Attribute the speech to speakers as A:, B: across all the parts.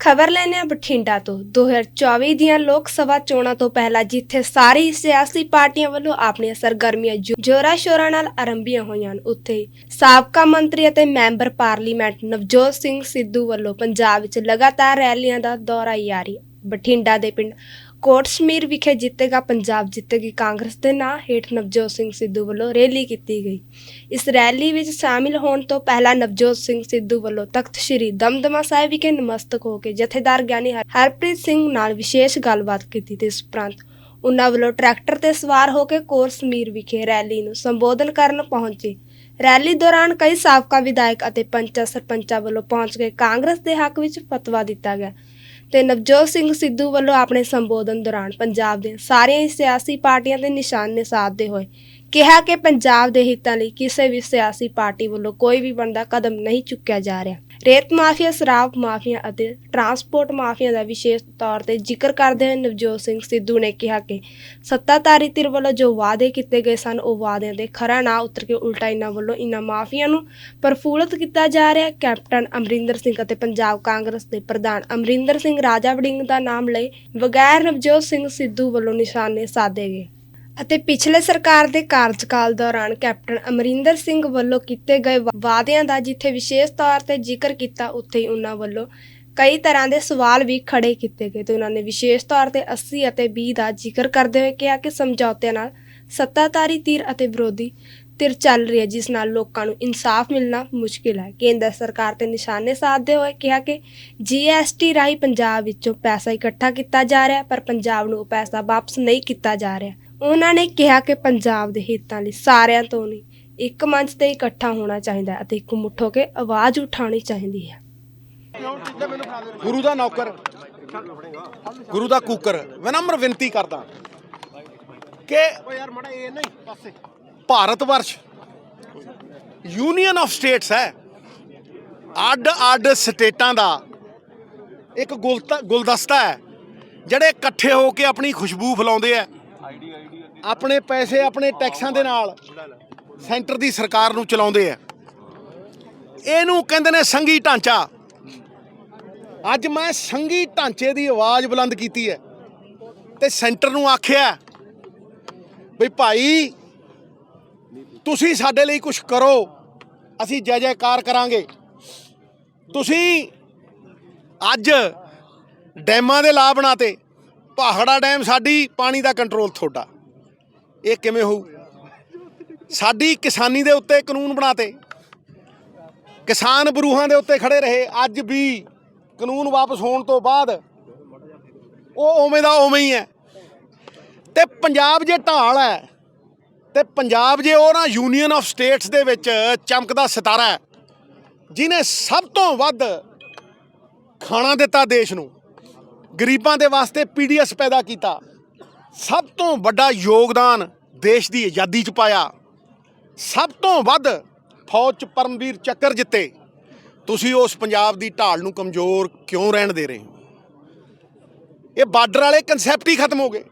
A: ਖਬਰ ਲੈਣੇ ਬਠਿੰਡਾ ਤੋਂ। 2024 ਦੀਆਂ ਲੋਕ ਸਭਾ ਚੋਣਾਂ ਤੋਂ ਪਹਿਲਾਂ ਜਿੱਥੇ ਸਾਰੀ ਸਿਆਸੀ ਪਾਰਟੀਆਂ ਵੱਲੋਂ ਆਪਣੀਆਂ ਸਰਗਰਮੀਆਂ ਜੋਰਾ ਸ਼ੋਰਾਂ ਨਾਲ ਆਰੰਭੀਆਂ ਹੋਈਆਂ ਹਨ, ਉੱਥੇ ਸਾਬਕਾ ਮੰਤਰੀ ਅਤੇ ਮੈਂਬਰ ਪਾਰਲੀਮੈਂਟ ਨਵਜੋਤ ਸਿੰਘ ਸਿੱਧੂ ਵੱਲੋਂ ਪੰਜਾਬ ਵਿੱਚ ਲਗਾਤਾਰ ਰੈਲੀਆਂ ਦਾ ਦੌਰਾ ਜਾਰੀ। ਬਠਿੰਡਾ ਦੇ ਪਿੰਡ ਕੋਟਸ਼ਮੀਰ ਵਿਖੇ ਜਿੱਤੇਗਾ ਪੰਜਾਬ ਜਿੱਤੇਗੀ ਕਾਂਗਰਸ ਦੇ ਨਾਂ ਹੇਠ ਨਵਜੋਤ ਸਿੰਘ ਸਿੱਧੂ ਵੱਲੋਂ ਰੈਲੀ ਕੀਤੀ ਗਈ। ਇਸ ਰੈਲੀ ਵਿੱਚ ਸ਼ਾਮਿਲ ਹੋਣ ਤੋਂ ਪਹਿਲਾਂ ਨਵਜੋਤ ਸਿੰਘ ਸਿੱਧੂ ਵੱਲੋਂ ਤਖਤ ਸ੍ਰੀ ਦਮਦਮਾ ਸਾਹਿਬ ਵਿਖੇ ਨਮਸਤਕ ਹੋ ਕੇ ਜਥੇਦਾਰ ਗਿਆਨੀ ਹਰਪ੍ਰੀਤ ਸਿੰਘ ਨਾਲ ਵਿਸ਼ੇਸ਼ ਗੱਲਬਾਤ ਕੀਤੀ ਤੇ ਇਸ ਉਪਰੰਤ ਉਨ੍ਹਾਂ ਵੱਲੋਂ ਟਰੈਕਟਰ ਤੇ ਸਵਾਰ ਹੋ ਕੇ ਕੋਰਸਮੀਰ ਵਿਖੇ ਰੈਲੀ ਨੂੰ ਸੰਬੋਧਨ ਕਰਨ ਪਹੁੰਚੇ। ਰੈਲੀ ਦੌਰਾਨ ਕਈ ਸਾਬਕਾ ਵਿਧਾਇਕ ਅਤੇ ਪੰਚਾਂ ਸਰਪੰਚਾਂ ਵੱਲੋਂ ਪਹੁੰਚ ਕੇ ਕਾਂਗਰਸ ਦੇ ਹੱਕ ਵਿੱਚ ਫਤਵਾ ਦਿੱਤਾ ਗਿਆ। ਤੇ ਨਵਜੋਤ ਸਿੰਘ ਸਿੱਧੂ ਵੱਲੋਂ ਆਪਣੇ ਸੰਬੋਧਨ ਦੌਰਾਨ ਪੰਜਾਬ ਦੀਆਂ ਸਾਰੀਆਂ ਹੀ ਸਿਆਸੀ ਪਾਰਟੀਆਂ ਦੇ ਨਿਸ਼ਾਨੇ ਸਾਧਦੇ ਹੋਏ ਕਿਹਾ ਕਿ ਪੰਜਾਬ ਦੇ ਹਿੱਤਾਂ ਲਈ ਕਿਸੇ ਵੀ ਸਿਆਸੀ ਪਾਰਟੀ ਵੱਲੋਂ ਕੋਈ ਵੀ ਬਣਦਾ ਕਦਮ ਨਹੀਂ ਚੁੱਕਿਆ ਜਾ ਰਿਹਾ। ਰੇਤ ਮਾਫੀਆ, ਸ਼ਰਾਬ ਮਾਫੀਆ ਅਤੇ ਟਰਾਂਸਪੋਰਟ ਮਾਫੀਆ ਦਾ ਵਿਸ਼ੇਸ਼ ਤੌਰ ਤੇ ਜ਼ਿਕਰ ਕਰਦੇ ਹੋਏ ਨਵਜੋਤ ਸਿੰਘ ਸਿੱਧੂ ਨੇ ਕਿਹਾ ਕਿ ਸੱਤਾਧਾਰੀ ਧਿਰ ਵੱਲੋਂ ਜੋ ਵਾਅਦੇ ਕੀਤੇ ਗਏ ਸਨ, ਉਹ ਵਾਅਦਿਆਂ ਦੇ ਖਰਾ ਨਾ ਉਤਰ ਕੇ ਉਲਟਾ ਇਹਨਾਂ ਵੱਲੋਂ ਇਹਨਾਂ ਮਾਫੀਆਂ ਨੂੰ ਪ੍ਰਫੁੱਲਤ ਕੀਤਾ ਜਾ ਰਿਹਾ। ਕੈਪਟਨ ਅਮਰਿੰਦਰ ਸਿੰਘ ਅਤੇ ਪੰਜਾਬ ਕਾਂਗਰਸ ਦੇ ਪ੍ਰਧਾਨ ਅਮਰਿੰਦਰ ਸਿੰਘ ਰਾਜਾ ਵੜਿੰਗ ਦਾ ਨਾਮ ਲਏ ਬਗੈਰ ਨਵਜੋਤ ਸਿੰਘ ਸਿੱਧੂ ਵੱਲੋਂ ਨਿਸ਼ਾਨੇ ਸਾਧੇ ਗਏ। ਅਤੇ ਪਿਛਲੇ ਸਰਕਾਰ ਦੇ ਕਾਰਜਕਾਲ ਦੌਰਾਨ ਕੈਪਟਨ ਅਮਰਿੰਦਰ ਸਿੰਘ ਵੱਲੋਂ ਕੀਤੇ ਗਏ ਵਾਅਦਿਆਂ ਦਾ ਜਿੱਥੇ ਵਿਸ਼ੇਸ਼ ਤੌਰ ਤੇ ਜ਼ਿਕਰ ਕੀਤਾ, ਉੱਥੇ ਹੀ ਉਹਨਾਂ ਵੱਲੋਂ ਕਈ ਤਰ੍ਹਾਂ ਦੇ ਸਵਾਲ ਵੀ ਖੜੇ ਕੀਤੇ ਗਏ ਤੇ ਉਹਨਾਂ ਨੇ ਵਿਸ਼ੇਸ਼ ਤੌਰ ਤੇ 80 ਅਤੇ 20 ਦਾ ਜ਼ਿਕਰ ਕਰਦੇ ਹੋਏ ਕਿਹਾ ਕਿ ਸਮਝੌਤਿਆਂ ਨਾਲ ਸੱਤਾਧਾਰੀ ਧਿਰ ਅਤੇ ਵਿਰੋਧੀ ਧਿਰ ਚੱਲ ਰਹੀ ਹੈ ਜਿਸ ਨਾਲ ਲੋਕਾਂ ਨੂੰ ਇਨਸਾਫ ਮਿਲਣਾ ਮੁਸ਼ਕਿਲ ਹੈ। ਕੇਂਦਰ ਸਰਕਾਰ ਤੇ ਨਿਸ਼ਾਨੇ ਸਾਧਦੇ ਹੋਏ ਕਿਹਾ ਕਿ ਜੀਐਸਟੀ ਰਾਹੀਂ ਪੰਜਾਬ ਵਿੱਚੋਂ ਪੈਸਾ ਇਕੱਠਾ ਕੀਤਾ ਜਾ ਰਿਹਾ, ਪਰ ਪੰਜਾਬ ਨੂੰ ਉਹ ਪੈਸਾ ਵਾਪਸ ਨਹੀਂ ਕੀਤਾ ਜਾ ਰਿਹਾ। ਉਹਨਾਂ ਨੇ ਕਿਹਾ ਕਿ ਪੰਜਾਬ ਦੇ ਹਿੱਤਾਂ ਲਈ ਸਾਰਿਆਂ ਤੋਂ ਨਹੀਂ, ਇੱਕ ਮੰਚ ਤੇ ਇਕੱਠਾ ਹੋਣਾ ਚਾਹੀਦਾ ਹੈ ਅਤੇ ਇੱਕ ਮੁੱਠ ਹੋ ਕੇ ਆਵਾਜ਼ ਉਠਾਉਣੀ ਚਾਹੀਦੀ ਹੈ।
B: ਗੁਰੂ ਦਾ ਨੌਕਰ, ਗੁਰੂ ਦਾ ਕੂਕਰ ਮੈਂ ਵਿਨਮਰ ਬੇਨਤੀ ਕਰਦਾ ਕਿ ਯਾਰ ਮੜਾ ਇਹ ਨਹੀਂ ਪਾਸੇ Bharat versus union of states ਹੈ। ਅੱਡ ਅੱਡ ਸਟੇਟਾਂ ਦਾ ਇੱਕ ਗੁਲਤਾ- ਗੁਲਦਸਤਾ ਹੈ, ਜਿਹੜੇ ਇਕੱਠੇ ਹੋ ਕੇ ਆਪਣੀ ਖੁਸ਼ਬੂ ਫੈਲਾਉਂਦੇ ਆ ਆਪਣੇ ਪੈਸੇ ਆਪਣੇ ਟੈਕਸਾਂ ਦੇ ਨਾਲ ਸੈਂਟਰ ਦੀ ਸਰਕਾਰ ਨੂੰ ਚਲਾਉਂਦੇ ਆ। ਇਹਨੂੰ ਕਹਿੰਦੇ ਨੇ ਸੰਘੀ ਢਾਂਚਾ। ਅੱਜ ਮੈਂ ਸੰਘੀ ਢਾਂਚੇ ਦੀ ਆਵਾਜ਼ ਬੁਲੰਦ ਕੀਤੀ ਹੈ ਤੇ ਸੈਂਟਰ ਨੂੰ ਆਖਿਆ ਵੀ ਭਾਈ, ਤੁਸੀਂ ਸਾਡੇ ਲਈ ਕੁਝ ਕਰੋ, ਅਸੀਂ ਜੈ ਜੈਕਾਰ ਕਰਾਂਗੇ। ਤੁਸੀਂ ਅੱਜ ਡੈਮਾਂ ਦੇ ਲਾ ਬਣਾਤੇ ਪਹਾੜਾ ਡੈਮ ਸਾਡੀ ਪਾਣੀ ਦਾ ਕੰਟਰੋਲ ਤੁਹਾਡਾ। ਇਹ ਕਿਵੇਂ ਹੋਊ? ਸਾਡੀ ਕਿਸਾਨੀ ਦੇ ਉੱਤੇ ਕਾਨੂੰਨ ਬਣਾਤੇ। ਕਿਸਾਨ ਬਰੂਹਾਂ ਦੇ ਉੱਤੇ ਖੜੇ ਰਹੇ। ਅੱਜ ਵੀ ਕਾਨੂੰਨ ਵਾਪਸ ਹੋਣ ਤੋਂ ਬਾਅਦ ਉਹ ਉਵੇਂ ਦਾ ਉਵੇਂ ਹੀ ਹੈ। ਤੇ ਪੰਜਾਬ ਜੇ ਢਾਲ ਹੈ, ਤੇ ਪੰਜਾਬ ਜੇ ਉਹ ਨਾ ਯੂਨੀਅਨ ਆਫ ਸਟੇਟਸ ਦੇ ਵਿੱਚ ਚਮਕਦਾ ਸਿਤਾਰਾ ਹੈ, ਜਿਨੇ ਸਭ ਤੋਂ ਵੱਧ ਖਾਣਾ ਦਿੱਤਾ ਦੇਸ਼ ਨੂੰ, ਗਰੀਬਾਂ ਦੇ ਵਾਸਤੇ ਪੀਡੀਐਸ ਪੈਦਾ ਕੀਤਾ। ਸਭ ਤੋਂ ਵੱਡਾ ਯੋਗਦਾਨ ਦੇਸ਼ ਦੀ ਆਜ਼ਾਦੀ 'ਚ ਪਾਇਆ। ਸਭ ਤੋਂ ਵੱਧ ਫੌਜ 'ਚ ਪਰਮਵੀਰ ਚੱਕਰ ਜਿੱਤੇ। ਤੁਸੀਂ ਉਸ ਪੰਜਾਬ ਦੀ ਢਾਲ ਨੂੰ ਕਮਜ਼ੋਰ ਕਿਉਂ ਰਹਿਣ ਦੇ ਰਹੇ ਹੋ? ਇਹ ਬਾਰਡਰ ਵਾਲੇ ਕਨਸੈਪਟ ਹੀ ਖਤਮ ਹੋ ਗਏ।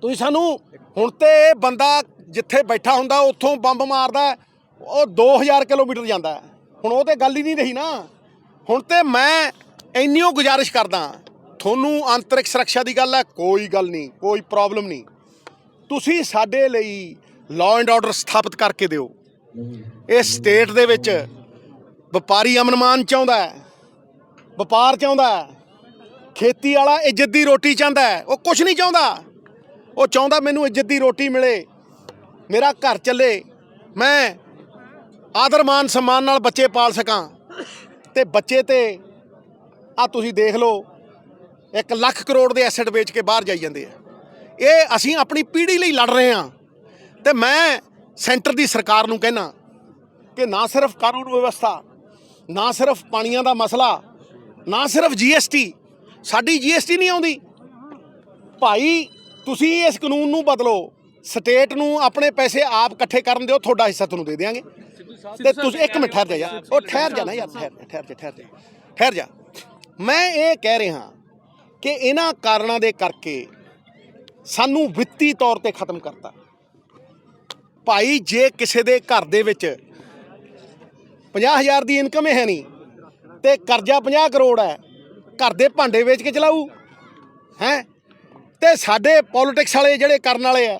B: ਤੁਸੀਂ ਸਾਨੂੰ ਹੁਣ ਤੇ ਇਹ ਬੰਦਾ ਜਿੱਥੇ ਬੈਠਾ ਹੁੰਦਾ ਉੱਥੋਂ ਬੰਬ ਮਾਰਦਾ ਹੈ, ਉਹ 2000 ਕਿਲੋਮੀਟਰ ਜਾਂਦਾ। ਹੁਣ ਉਹ ਤੇ ਗੱਲ ਹੀ ਨਹੀਂ ਰਹੀ ਨਾ। ਹੁਣ ਤੇ ਮੈਂ ਇੰਨੀਓ ਗੁਜ਼ਾਰਿਸ਼ ਕਰਦਾ। ਤੁਹਾਨੂੰ ਆਂਤਰਿਕ ਸੁਰੱਖਿਆ ਦੀ ਗੱਲ ਹੈ, ਕੋਈ ਗੱਲ ਨਹੀਂ, ਕੋਈ ਪ੍ਰੋਬਲਮ ਨਹੀਂ। ਤੁਸੀਂ ਸਾਡੇ ਲਈ ਲਾਅ ਐਂਡ ਆਰਡਰ ਸਥਾਪਿਤ ਕਰਕੇ ਦਿਓ। ਇਹ ਸਟੇਟ ਦੇ ਵਿੱਚ ਵਪਾਰੀ ਅਮਨਮਾਨ ਚਾਹੁੰਦਾ ਹੈ, ਵਪਾਰ ਚਾਹੁੰਦਾ ਹੈ, ਖੇਤੀ ਵਾਲਾ ਇੱਜ਼ਤ ਦੀ ਰੋਟੀ ਚਾਹੁੰਦਾ ਹੈ, ਉਹ ਕੁਝ ਨਹੀਂ ਚਾਹੁੰਦਾ। ਉਹ ਚਾਹੁੰਦਾ ਮੈਨੂੰ ਇੱਜ਼ਤ ਦੀ ਰੋਟੀ ਮਿਲੇ, ਮੇਰਾ ਘਰ ਚੱਲੇ, ਮੈਂ ਆਦਰ ਮਾਨ ਸਨਮਾਨ ਨਾਲ ਬੱਚੇ ਪਾਲ ਸਕਾਂ। ਤੇ ਬੱਚੇ ਤੇ ਆ ਤੁਸੀਂ ਦੇਖ ਲਓ 1 ਲੱਖ ਕਰੋੜ ਦੇ ਐਸੈਟ ਵੇਚ ਕੇ ਬਾਹਰ ਜਾਈ ਜਾਂਦੇ ਆ। ਇਹ ਅਸੀਂ ਆਪਣੀ ਪੀੜ੍ਹੀ ਲਈ ਲੜ ਰਹੇ ਹਾਂ। ਤੇ ਮੈਂ ਸੈਂਟਰ ਦੀ ਸਰਕਾਰ ਨੂੰ ਕਹਿਣਾ ਕਿ ਨਾ ਸਿਰਫ ਕਾਨੂੰਨ ਵਿਵਸਥਾ, ਨਾ ਸਿਰਫ ਪਾਣੀਆਂ ਦਾ ਮਸਲਾ, ਨਾ ਸਿਰਫ ਜੀਐਸਟੀ ਸਾਡੀ ਜੀਐਸਟੀ ਨਹੀਂ ਆਉਂਦੀ। ਭਾਈ, ਤੁਸੀਂ ਇਸ ਕਾਨੂੰਨ ਨੂੰ ਬਦਲੋ। ਸਟੇਟ ਨੂੰ ਆਪਣੇ ਪੈਸੇ ਆਪ ਇਕੱਠੇ ਕਰਨ ਦਿਓ, ਤੁਹਾਡਾ ਹਿੱਸਾ ਤੁਹਾਨੂੰ ਦੇ ਦੇਵਾਂਗੇ ਤੇ ਤੁਸੀਂ ਇੱਕ ਮਿੰਟ ਠਹਿਰ ਜਾ ਯਾਰ। ਉਹ ਠਹਿਰ ਜਾ ਨਾ ਯਾਰ, ਠਹਿਰ ਠਹਿਰ ਜਾ ਠਹਿਰ ਜਾ ਠਹਿਰ ਜਾ। ਮੈਂ ਇਹ ਕਹਿ ਰਿਹਾ ਕਿ ਇਹਨਾਂ ਕਾਰਨਾਂ ਦੇ ਕਰਕੇ ਸਾਨੂੰ ਵਿੱਤੀ ਤੌਰ ਤੇ ਖਤਮ ਕਰਤਾ। ਭਾਈ, ਜੇ ਕਿਸੇ ਦੇ ਘਰ ਦੇ ਵਿੱਚ 50000 ਦੀ ਇਨਕਮ ਹੈ ਨਹੀਂ ਤੇ ਕਰਜ਼ਾ 50 ਕਰੋੜ ਹੈ, ਘਰ ਦੇ ਭਾਂਡੇ ਵੇਚ ਕੇ ਚਲਾਊ, ਹੈ? ਤੇ ਸਾਡੇ ਪੋਲਿਟਿਕਸ ਵਾਲੇ ਜਿਹੜੇ ਕਰਨ ਵਾਲੇ ਆ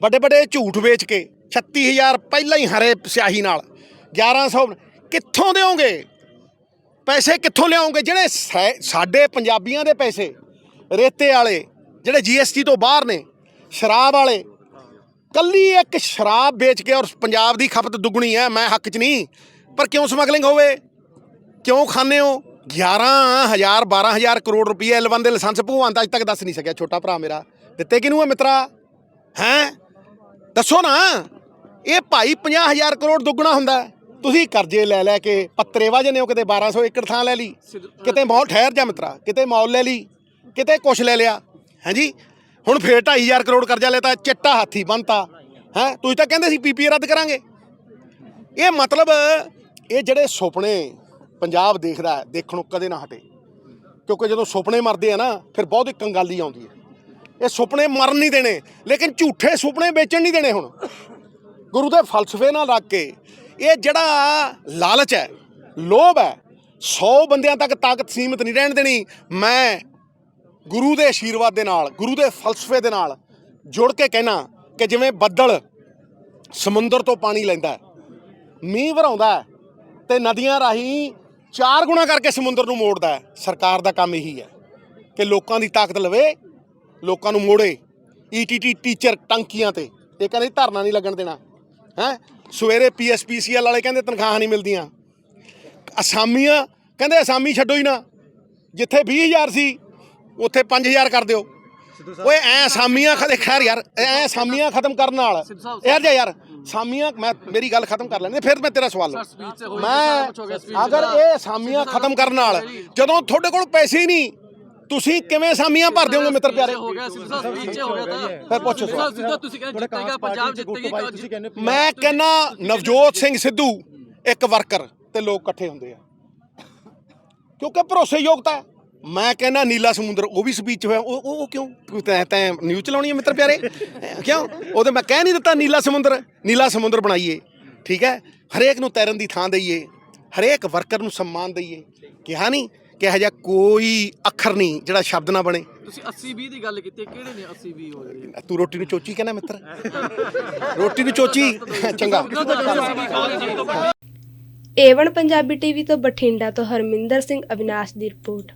B: ਵੱਡੇ ਵੱਡੇ ਝੂਠ ਵੇਚ ਕੇ 36000 ਪਹਿਲਾਂ ਹੀ ਹਰੇ ਸਿਆਹੀ ਨਾਲ 1100 ਕਿੱਥੋਂ ਦੇਵੋਗੇ ਪੈਸੇ ਕਿੱਥੋਂ ਲਿਆਉਂਗੇ? ਜਿਹੜੇ ਸੈ- ਸਾਡੇ ਪੰਜਾਬੀਆਂ ਦੇ ਪੈਸੇ, ਰੇਤੇ ਵਾਲੇ, ਜਿਹੜੇ ਜੀਐਸਟੀ ਤੋਂ ਬਾਹਰ ਨੇ, ਸ਼ਰਾਬ ਵਾਲੇ, ਕੱਲੀ ਇੱਕ ਸ਼ਰਾਬ ਵੇਚ ਕੇ ਔਰ ਪੰਜਾਬ ਦੀ ਖਪਤ ਦੁੱਗਣੀ ਹੈ, ਮੈਂ ਹੱਕ 'ਚ ਨਹੀਂ, ਪਰ ਕਿਉਂ ਸਮਗਲਿੰਗ ਹੋਵੇ? ਕਿਉਂ ਖਾਂਦੇ ਹੋ? 11000 12000 ਕਰੋੜ ਰੁਪਏ L1 ਦੇ ਲਾਇਸੈਂਸ ਭਗਵੰਤ ਅੱਜ ਤੱਕ ਦੱਸ ਨਹੀਂ ਸਕਿਆ, ਛੋਟਾ ਭਰਾ ਮੇਰਾ। ਦਿੱਤੇ ਕਿਹਨੂੰ ਆ ਮਿੱਤਰਾ? ਹੈ? ਦੱਸੋ ਨਾ। ਇਹ ਭਾਈ 50000 ਕਰੋੜ ਦੁੱਗਣਾ ਹੁੰਦਾ ਤੁਸੀਂ ਕਰਜ਼ੇ ਲੈ ਲੈ ਕੇ ਪੱਤਰੇ ਵਜਨੇ ਹੋ ਕਿਤੇ 1200 ਏਕੜ ਥਾਂ ਲੈ ਲਈ ਕਿਤੇ ਮੌਲ ਠਹਿਰ ਜਾ ਮਿੱਤਰਾ ਕਿਤੇ ਮੌਲ ਲੈ ਲਈ ਕਿਤੇ ਕੁਛ ਲੈ ਲਿਆ ਹਾਂਜੀ? ਹੁਣ ਫੇਰ 2500 ਕਰੋੜ ਕਰਜ਼ਾ ਲੈਤਾ ਚਿੱਟਾ ਹਾਥੀ ਬੰਨਤਾ ਹੈ? ਤੁਸੀਂ ਤਾਂ ਕਹਿੰਦੇ ਸੀ ਪੀਪੀ ਰੱਦ ਕਰਾਂਗੇ। ਇਹ ਮਤਲਬ ਇਹ ਜਿਹੜੇ ਸੁਪਨੇ ਪੰਜਾਬ ਦੇਖਦਾ ਹੈ ਦੇਖਣੋਂ ਕਦੇ ਨਾ ਹਟੇ। ਕਿਉਂਕਿ ਜਦੋਂ ਸੁਪਨੇ ਮਰਦੇ ਆ ਨਾ ਫਿਰ ਬਹੁਤ ਹੀ ਕੰਗਾਲੀ ਆਉਂਦੀ ਹੈ। ਇਹ ਸੁਪਨੇ ਮਰਨ ਨਹੀਂ ਦੇਣੇ ਲੇਕਿਨ ਝੂਠੇ ਸੁਪਨੇ ਵੇਚਣ ਨਹੀਂ ਦੇਣੇ ਹੁਣ। ਗੁਰੂ ਦੇ ਫਲਸਫੇ ਨਾਲ ਲੱਗ ਕੇ ਇਹ ਜਿਹੜਾ ਲਾਲਚ ਹੈ, ਲੋਭ ਹੈ 100 ਬੰਦਿਆਂ ਤੱਕ ਤਾਕਤ ਸੀਮਿਤ ਨਹੀਂ ਰਹਿਣ ਦੇਣੀ। ਮੈਂ ਗੁਰੂ ਦੇ ਆਸ਼ੀਰਵਾਦ ਦੇ ਨਾਲ, ਗੁਰੂ ਦੇ ਫਲਸਫੇ ਦੇ ਨਾਲ ਜੁੜ ਕੇ ਕਹਿਣਾ ਕਿ ਜਿਵੇਂ ਬੱਦਲ ਸਮੁੰਦਰ ਤੋਂ ਪਾਣੀ ਲੈਂਦਾ ਮੀਂਹ ਵਰਾਉਂਦਾ ਹੈ ਤੇ ਨਦੀਆਂ ਰਾਹੀਂ ਚਾਰ ਗੁਣਾ ਕਰਕੇ ਸਮੁੰਦਰ ਨੂੰ ਮੋੜਦਾ ਸਰਕਾਰ ਦਾ ਕੰਮ ਇਹੀ ਹੈ ਕਿ ਲੋਕਾਂ ਦੀ ਤਾਕਤ ਲਵੇ, ਲੋਕਾਂ ਨੂੰ ਮੋੜੇ। ਈਟੀਟੀ ਟੀਚਰ ਟੰਕੀਆਂ ਤੇ। ਇਹ ਕਹਿੰਦੇ ਧਰਨਾ ਨਹੀਂ ਲੱਗਣ ਦੇਣਾ। ਹੈ? ਸਵੇਰੇ ਪੀਐਸਪੀਸੀਐਲ ਵਾਲੇ ਕਹਿੰਦੇ ਤਨਖਾਹਾਂ ਨਹੀਂ ਮਿਲਦੀਆਂ। ਅਸਾਮੀਆਂ ਕਹਿੰਦੇ ਅਸਾਮੀ ਛੱਡੋ ਹੀ ਨਾ। ਜਿੱਥੇ 20000 ਸੀ ਉੱਥੇ 5000 ਕਰ ਦਿਓ। ਓਏ ਐ ਅਸਾਮੀਆਂ ਖਦੇ ਖੈਰ ਯਾਰ ਐ ਅਸਾਮੀਆਂ ਖਤਮ ਕਰਨ ਨਾਲ। ਯਾਰ ਜਾ ਯਾਰ ਸਾਮੀਆਂ ਮੈਂ ਮੇਰੀ ਗੱਲ ਖਤਮ ਕਰ ਲੈਂਦੇ ਫਿਰ ਮੈਂ ਤੇਰਾ ਸਵਾਲ। ਮੈਂ ਅਗਰ ਇਹ ਅਸਾਮੀਆਂ ਖਤਮ ਕਰਨ ਨਾਲ ਜਦੋਂ ਤੁਹਾਡੇ ਕੋਲ ਪੈਸੇ ਹੀ ਨਹੀਂ ਤੁਸੀਂ ਕਿਵੇਂ ਅਸਾਮੀਆਂ ਭਰ ਦਿਓਗੇ ਮਿੱਤਰ ਪਿਆਰੇ?
C: ਹੋ ਗਿਆ ਸਿੱਧਾ ਸਪੀਚ ਹੋ ਗਿਆ ਤਾਂ।
B: ਫਿਰ ਪੁੱਛੋ।
C: ਸਿੱਧਾ ਸਿੱਧਾ ਤੁਸੀਂ ਕਹਿੰਦੇ ਜਿੱਤੇਗਾ ਪੰਜਾਬ ਜਿੱਤੇਗੀ
B: ਮੈਂ ਕਹਿੰਨਾ ਨਵਜੋਤ ਸਿੰਘ ਸਿੱਧੂ ਇੱਕ ਵਰਕਰ ਤੇ ਲੋਕ ਇਕੱਠੇ ਹੁੰਦੇ ਆ। ਕਿਉਂਕਿ ਭਰੋਸੇਯੋਗਤਾ ਮੈਂ ਕਹਿੰਨਾ ਨੀਲਾ ਸਮੁੰਦਰ ਉਹ ਵੀ ਸਪੀਚ ਹੋਇਆ। ਉਹ ਉਹ ਕਿਉਂ? ਤੈਂ ਤੈਂ ਨਿਊਜ਼ ਚਲਾਉਣੀ ਹੈ ਮਿੱਤਰ ਪਿਆਰੇ? ਕਿਉਂ? ਉਹਦੇ ਮੈਂ ਕਹਿ ਨਹੀਂ ਦਿੱਤਾ ਨੀਲਾ ਸਮੁੰਦਰ। ਨੀਲਾ ਸਮੁੰਦਰ ਬਣਾਈਏ ਠੀਕ ਹੈ? ਹਰੇਕ ਨੂੰ ਤੈਰਨ ਦੀ ਥਾਂ ਦਈਏ ਹਰੇਕ ਵਰਕਰ ਨੂੰ ਸਨਮਾਨ ਦਈਏ। ਕਿਹਾ ਨਹੀਂ ਕਿ ਇਹੋ ਜਿਹਾ ਕੋਈ ਅੱਖਰ ਨਹੀਂ ਜਿਹੜਾ ਸ਼ਬਦ ਨਾ ਬਣੇ।
C: ਤੁਸੀਂ 80 20 ਦੀ ਗੱਲ ਕੀਤੀ ਹੈ, ਕਿਹੜੇ ਨੇ 80 20 ਹੋ ਗਏ?
B: ਤੂੰ ਰੋਟੀ ਨੂੰ ਚੋਚੀ ਕਹਿੰਦਾ ਮਿੱਤਰ। ਰੋਟੀ ਨੂੰ ਚੋਚੀ ਚੰਗਾ।
A: ਏਵਨ ਪੰਜਾਬੀ ਟੀਵੀ ਤੋਂ ਬਠਿੰਡਾ ਤੋਂ ਹਰਮਿੰਦਰ ਸਿੰਘ ਅਵਿਨਾਸ਼ ਦੀ ਰਿਪੋਰਟ।